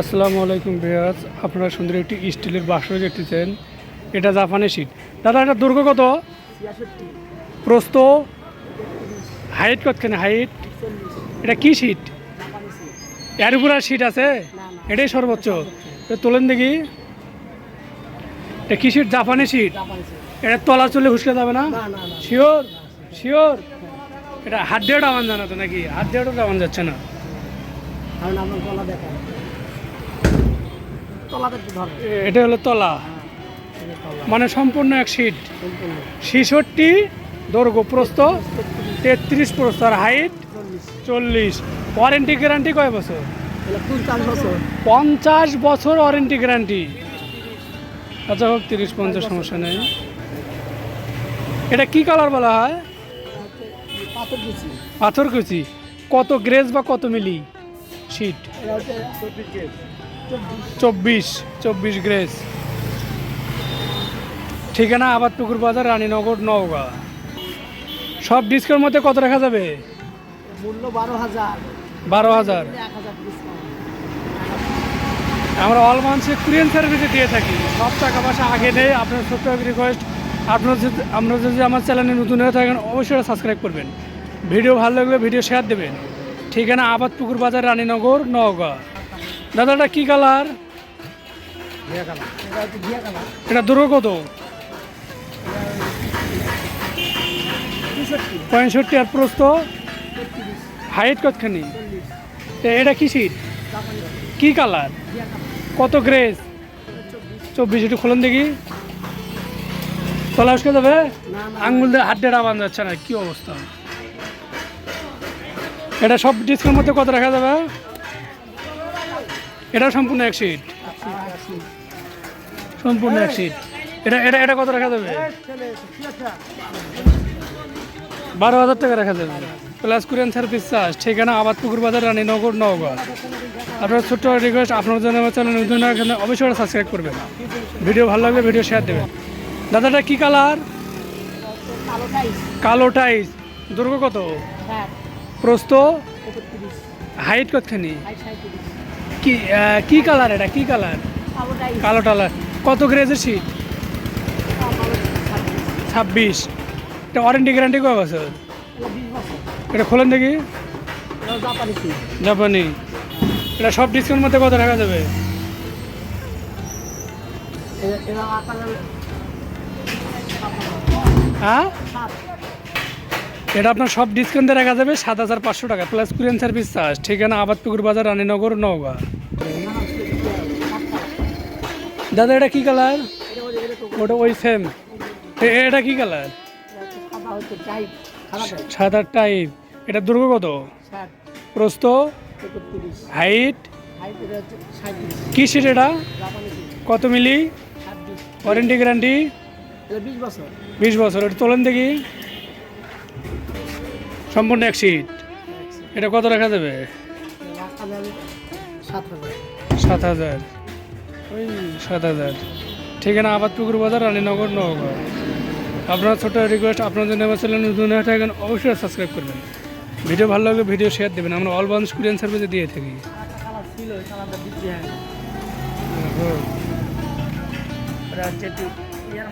আসসালামু আলাইকুম বেয়াজ আপনারা সুন্দর একটি স্টিলের বাসন দেখতেছেন। এটা জাপানি শীট। দাদা এটা দৈর্ঘ্য কত? প্রস্ত হাইট কতখানি? হাইট? এটা কি শীট? এর উপর আর শীট আছে? এটাই সর্বোচ্চ। তোলেন দেখি। এটা কি শীট? জাপানি শীট? এটা তলা চলে হুসকে যাবে না? শিওর? শিওর? এটা হাত দিয়েও ডাবান জানাতো নাকি? হাত দিয়েও ডাবান যাচ্ছে না। কারণ আমার গলা দেখা এটা হলো তলা। মানে সম্পূর্ণ এক সিট ছেষট্টি দৈর্ঘ্য প্রস্থ তেত্রিশ প্রস্থ আর হাইট চল্লিশ। ওয়ারেন্টি গ্যারান্টি কয় বছর? পঞ্চাশ বছর। ওয়ারেন্টি গ্যারান্টি আচ্ছা হোক তিরিশ পঞ্চাশ সমস্যা নেই। এটা কি কালার বলা হয়? পাথর কুচি। কত গ্রেজ বা কত মিলি? শীট। হচ্ছে চব্বিশ চব্বিশ গ্রেজ ঠিকানা আবার পুকুর বাজার রানীনগর নওগাঁ। সব ডিসকাউন্ট মধ্যে কত রাখা যাবে? মূল্য বারো হাজার। বারো আমরা অল মান্থে কুরিয়ান সার্ভিসে দিয়ে থাকি। সব টাকা পয়সা আগে নেই। আপনার ছোট্ট রিকোয়েস্ট আপনার যদি আমরা যদি আমার চ্যানেলে নতুন হয়ে থাকেন অবশ্যই সাবস্ক্রাইব করবেন। ভিডিও ভালো লাগলে ভিডিও শেয়ার দেবেন। ঠিকানা আবাদ পুকুর বাজার রানীনগর নওগাঁ। দাদাটা কী কালার? এটা হচ্ছে ঘিয়া কালার এটা দূর কত? পঁয়ষট্টি আর প্রস্ত হাইট কতখানি? এটা কি জাপানি কী কালার? কত গ্রেস? চব্বিশ, একটু খুলুন দেখি। তলা উসকে না আঙ্গুল দিয়ে হাত ডেটা বান্ধ যাচ্ছে না, কি অবস্থা? এটা সব ডিসকাউন্ট মধ্যে কত রাখা যাবে? এটা সম্পূর্ণ এক সিট সম্পূর্ণ এক সিট এটা এটা এটা কত রাখা যাবে? বারো হাজার টাকা রাখা যাবে। প্লাস কুরিয়ান সার্ভিস চার্জ ঠিকানা আবাদ পুকুর বাজার রানীনগর নওগাঁ। আপনার ছোট্ট রিকোয়েস্ট আপনার জন্য আমার চ্যানেল নতুন গেলে অবশ্যই সাবস্ক্রাইব করবেন। ভিডিও ভালো লাগলে ভিডিও শেয়ার দেবেন। দাদাটা কী কালার কালো টাইস দুর্গ কত? হ্যাঁ। প্রস্থ? হাইট কতখানি? কি কি কালার এটা? কি কালার কালো টালার কত গ্রেজের আমার ছাব্বিশ। এটা ওয়ারেন্টি গ্যারান্টি কয় বছর? এটা খোলেন দেখি। জাপানি এটা সব ডিসকাউন্ট মধ্যে কত রাখা যাবে? হ্যাঁ? এটা আপনার সব ডিসকাউন্টে রাখা যাবে সাত হাজার পাঁচশো টাকা প্লাস কুরিয়ান সার্ভিস চার্জ ঠিকানা আবাদপুকুর বাজার রানীনগর নওগাঁ। দাদা এটা কি কালার ওটা ওই সেম এটা কি কালার সাত আট টাইপ এটা দুর্গ কত? ষাট প্রস্থ? হাইট কি সিট এটা? কত মিলি? ওয়ারেন্টি গ্যারান্টি বিশ বছর। বিশ বছর। এটা তোলেন দেখি। সম্পূর্ণ এক সিট এটা কত রাখা যাবে? সাত হাজার। ওই সাত হাজার। ঠিকানা আবাদ পুকুর বাজার রানীনগর নওগাঁ। আপনার ছোট রিকোয়েস্ট আপনার জন্য আমার চ্যানেল নতুন হয়ে থাকেন অবশ্যই সাবস্ক্রাইব করবেন। ভিডিও ভালো লাগলে ভিডিও শেয়ার দেবেন। আমরা অল বাউন্স কুরিয়ান সার্ভিসে দিয়ে থাকি। হয় ইয়ার